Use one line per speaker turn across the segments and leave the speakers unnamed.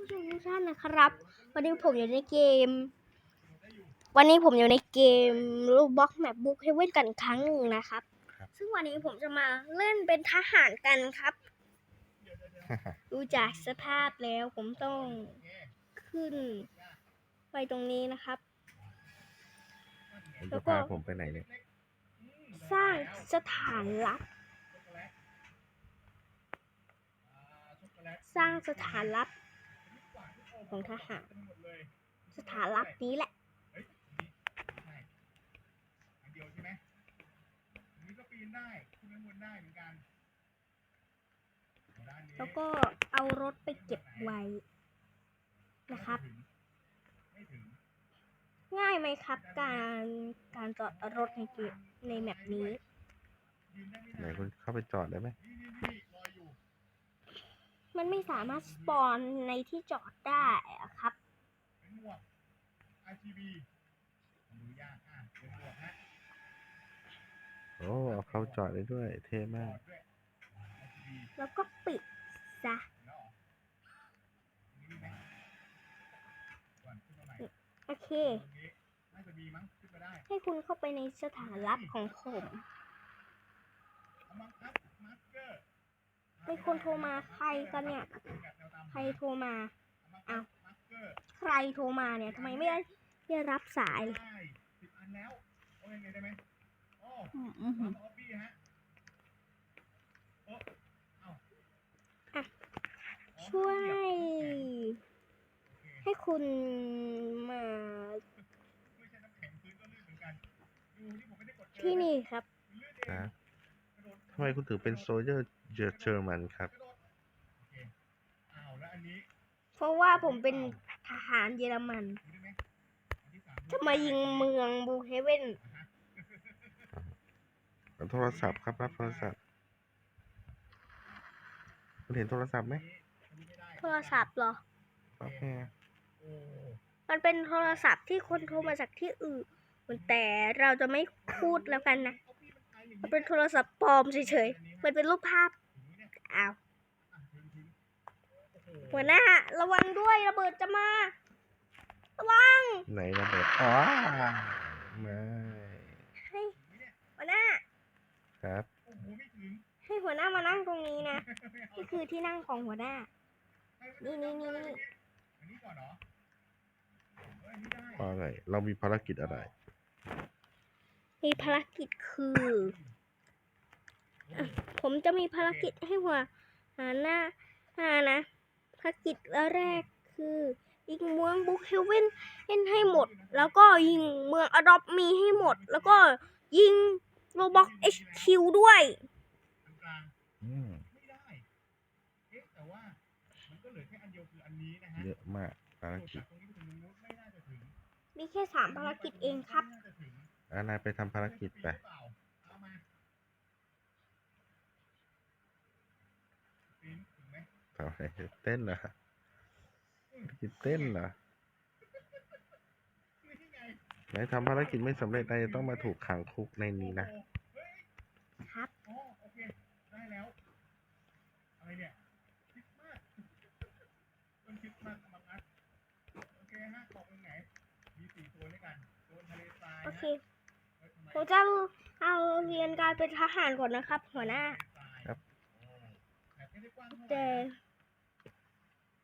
ผู้ชมทุกท่านนะครับ วันนี้ผมอยู่ในเกม วันนี้ผมอยู่ในเกมรูบ็อกแมปบุ๊กเฮเว่นกันอีกครั้งหนึ่งนะครับ
ครับ
ซึ่งวันนี้ผมจะมาเล่นเป็นทหารกันครับ ดูจากสภาพแล้วผมต้องขึ้น ไปตรงนี้นะครับ
คุณ
แล้
จะ
วก็
พาผมไปไหนเนี่ย
สร้างสถานลับสร้างสถานลับ ของทหาร สถานลับนี้แหละ
อันเดียวใช่ไหมอันนี้ก็ปีนได้ขึ้นข้างบนได้เหมือนกันด้านนี้
แล้วก็เอารถไปเก็บไว้ นะครับ
ไม่ถึง
ง่ายไหมครับ การการจอดรถในเกมในแมปนี้
ยืนได้ไม่
ไหน
นาน
คุณเข้าไปจอดได้ไหม
นี่นี่นี่รอยอยู่
มันไม่สามารถสปอนในที่จอดได้อะครับ
เป็นหมวก RGB ดูยากอะเป็นหมวกฮะ
โอ้เอาเข้าจอดได้ด้วย เท่
ถ
มา
อกดด้วย RGB
แล้วก็ปิดซะ
แล้วเหรอนี่มีไหมก่อนขึ้นมาใหม่
โอเค
ตรงนี้น่าจะมีมั้งขึ้นมาได้
ให้คุณเข้าไปในสถานลับของผม มีคนโทรมาใครกันเนี่ย ใครโทรมา
เอามาครับมาร์คเกอร์
ใครโทรมาเนี่ยทำไมไม่ได้ได้รับสายเลย
ได้สิบอันแล้วโอ้ยังไงได้ไหมโอ้
อืมอืม
ข
อื
อ
ม
ออบบี้ฮะโอ้เอ้า
อะ
อ๋อ
ช่วย ให้คุณมา
ไม่ใช่น้ำแข็งพื้นก็ลื่นเหมือนกันดูที่ผมไม่ได้กดเจอ
ที่นี่ครับ
ลื่นเอง
นะ
กระโดด
ทำไมคุณถึงเป็นโซเยอร์เจอร์มันครับ
กระโดดโอเคอ้าวแล้วอันนี้
เพราะว่าผมเป็นทหารเยอรมัน
ดูได้ไหมอันที่สาม
จะมายิงเมืองบูเฮเว่น
รับโทรศัพท์ครับรับโทรศัพท์คุณเห็นโทรศัพท์ไหม
ดูไม่ได้
โทรศัพท์เหรอ
ครับแม่
โอ้
มันเป็นโทรศัพท์ที่คนโทรมาจากที่อื่น แต่เราจะไม่พูดแล้วกันนะ
ออบบี้ มันไปอย่าง
มัน
นี้
เป็นโทรศัพท์ปลอมเฉยๆ มันเป็นรูปภาพ
ถึงไหมเนี่ย
อ้าว
อะถึงถึงโอ้โห
หัวหน้า ระวังด้วยระเบิดจะมา ระวัง
ไหนระเบิดอ๋อไม่
ให้ หัวหน้า
ครับ
โอ้โหไม่ถึง
ให้หัวหน้ามานั่งตรงนี้นะ
ไม่เอา
นี่คือที่นั่งของหัวหน้า นี่นี่นี่นี่
อันนี้ก่อนเหรอเอ้ยอันนี้ได้
ว่าไงเรามีภารกิจอะไร
มีภารกิจคืออะผมจะมีภารกิจให้หัวหน้าหน้านะ ภารกิจแรกคือยิงเมืองบุกเฮเว่นเล่นให้หมด แล้วก็ยิงเมืองอดอปมีให้หมด แล้วก็ยิงโรบ็อกเอชคิวด้วย
กลาง
อืม
ๆไม่ได้เอ๊ะแต่ว่ามันก็เหลือแค่อันเดียวคืออันนี้นะฮะ
เยอะมากภาร
โจทย์
กิจ
จากตรงนี้ไปถึงตรงนู้นไม่น่าจะถึง
มีแค่สามภารกิจเองครับ
ไม่น่าจะถึง
อานายไปทำภารกิจไป
หรือเปล่าเอามาปีนถึงไหม
ทำอะไรเต้นเหรอภารกิจเต้นเหรอ
นี่ไง
ไหนทำภารกิจไม่สำเร็จนายจะต้องมาถูกขังคุกในนี้นะ
โอ้เฮ้ย
ครับ
อ๋อโอเค ได้แล้ว อะไรเนี่ยคริสต์มาสต้นคริสต์มาสมังอัสโอเคฮะบอกตรงไหน มีสี่ตัวด้วยกันตัวทะเลทราย
โอ
นะ
เค
เฮ้ยทำไม
ผมจะเอาเรียนการเป็นทหารก่อนนะครับ หัวหน้า
ครับ
โอ้แบบไม่ได้กว้างเท่าไหร่
แต่
นะ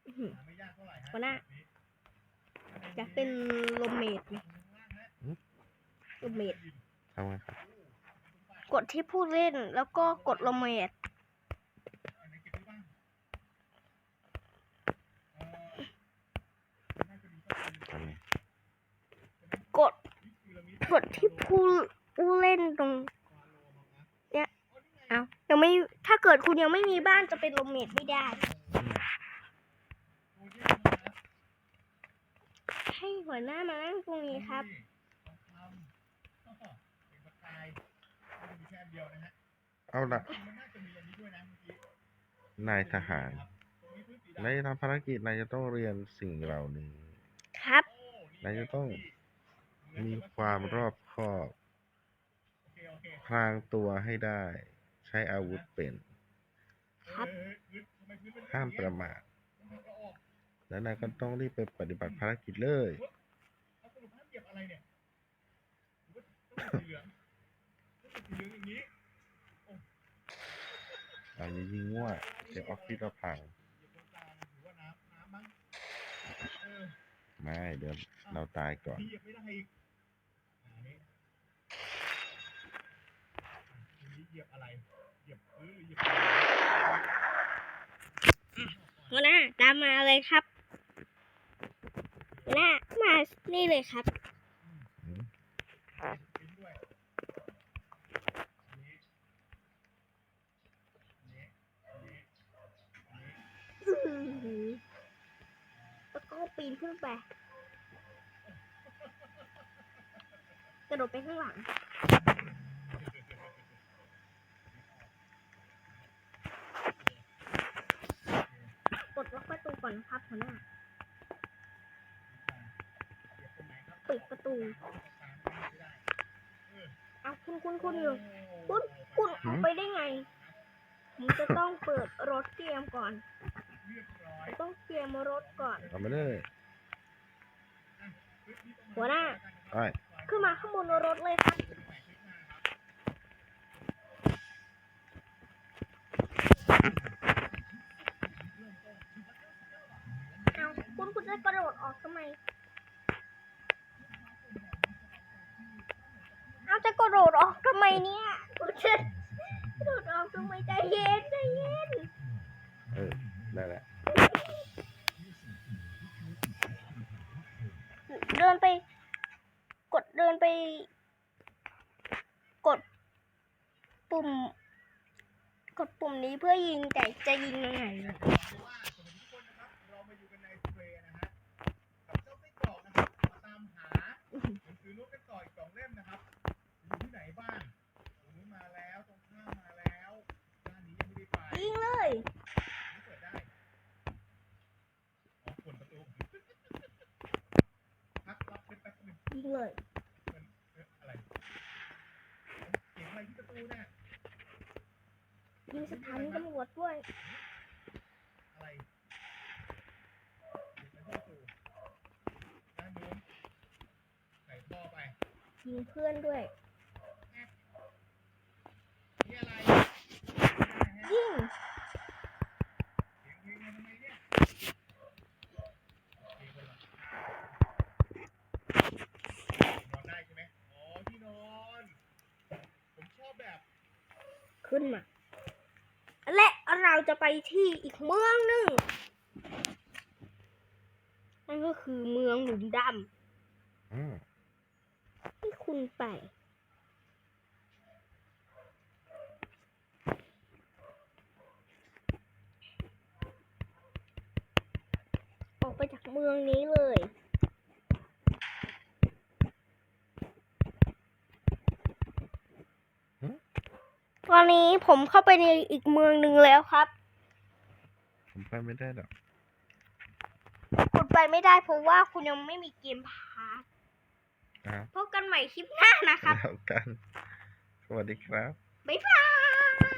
อื้อหือ
หาไม่ยากเท่าไหร่ฮะ
หัวหน้า
แบบนี้
อยากเป็นโรเมดไหม
ข้างล่างฮะ
โรเมด
ทำไงครับ
กดที่ผู้เล่นแล้วก็กดโรเมด
อันไหนเก็บไว้บ้างเอ่อน่าจะมีสักอัน
ทำไง
กด
นี่พีระมิด
กดที่ ผู้ผู้เล่นตรง เนี่ยเอายังไม่ถ้าเกิดคุณยังไม่มีบ้านจะเป็นโรเมดไม่ได้
โอ้เยี่ยมเลยนะ
ให้หัวหน้ามานั่งตรงนี้ครับ
ทองคำอ้อเป็นประกายไม่ได้มีแค่อันเดียวนะฮะ
เอาละ
มันน่าจะมีอันนี้ด้วยนะเมื่อกี้
นายทหาร
ตรงนี้พื้นสีดำ
นายจะทำภารกิจนายจะต้องเรียนสิ่งเหล่านี้
ครับ
โอ้นี่
นายจะต้อง มีความรอบคอบพรางตัวให้ได้ ใช้อาวุธเป็น
ครับ
ห้ามประมาทแล้วนายก็ต้องรีบไปปฏิบัติภารกิจเลย
เอาอะไรเนี่ยหรือว่าต้องเป็นสีเหลืองต้องเป็นสีเหลืองอย่างนี้
เอาอย่ายิงมั่วเดี๋ยวออฟฟิศเราพัง
เหยียบตรงกลางหรือว่าน
ไม่เดี๋ยวเราตายก่อน
เหยียบไม่ได้อีกอันนี้อันนี้เห ยียบอะไร เหยียบพื้นหรือเหยียบอะไร
หัวหน้าตามมาเลยครับหัวหน้ามานี่เลยครับ
อืม
ปิ้นด้วยอันนี้อันนี้อันนี้อันนี้
อื้อหือแล้วก็ปีนขึ้นไป กระโดดไปข้างหลัง กดล็อ กประตูก่อนนะครับหัวหน้าปิดประตู เอาคุณคุณคุณอยู่คุณคุณออกไปได้ไงผมจะต้องเปิดรถเตรียมก่อน
เรียบร้อย
ต้องเตรียมรถก่อน
เอามาเลย
หัวหน้า
ไอ้ย
ขึ้นมาข้างบนรถเลยครับ เอา คุณคุณจะกระโดดออกทำไม เอาจะกระโดดออกทำไมเนี่ยคุณจะกระโดดออกทำไมใจเย็นใจเย็น
เออได้แล้ว
เดินไป กดเดินไป กด ปุ่ม กดปุ่มนี้เพื่อยิงแต่จะยิงยังไงล่ะ
ว่าสวัสดีทุกคนนะครับ เรามาอยู่กันในสเปรย์นะฮะกับเจ้าไส้กรอกนะครับ มาตามหาหนังสือโน้ตกันต่ออีกสองเล่มนะครับ อยู่ที่ไหนบ้าง ตรงนู้นมาแล้ว ตรงข้ามมาแล้วด้านนี้ยังไม่ได้ไป
ยิงเลย
นี่เปิดได้ อ๋อขวนประตู พักรับเป็นแป๊บหนึง
ยิงเลย
มันเอ๊ะอะไรเสียงอะไรที่ประตูเนี่ย
ยิงสถานีตำรวจด้วย
อะไรเสียงอะไรที่ประตูด้านนู้นใส่ท่อไป
ยิงเพื่อนด้วย
นี่อะไร
ยิง
เสียงเพลงมาทำไมเนี่ยเพลงอะไรนอนได้ใช่ไหมอ๋อที่นอน ผมชอบแบบ
ขึ้นมา และเราจะไปที่อีกเมืองหนึ่งนั่นก็คือเมืองหลุมด
อืมำ
ที่คุณไปออกไปจากเมืองนี้เลย นนี้ผมเข้าไปในอีกเมืองหนึ่งแล้วครับ
ผมไปไม่ได้หรอก
คุณไปไม่ได้เพราะว่าคุณยังไม่มีเกมพาส
ครับ
พบกันใหม่คลิปหน้านะครับ
แล้วกัน สวัสดีครับ
บ๊ายบาย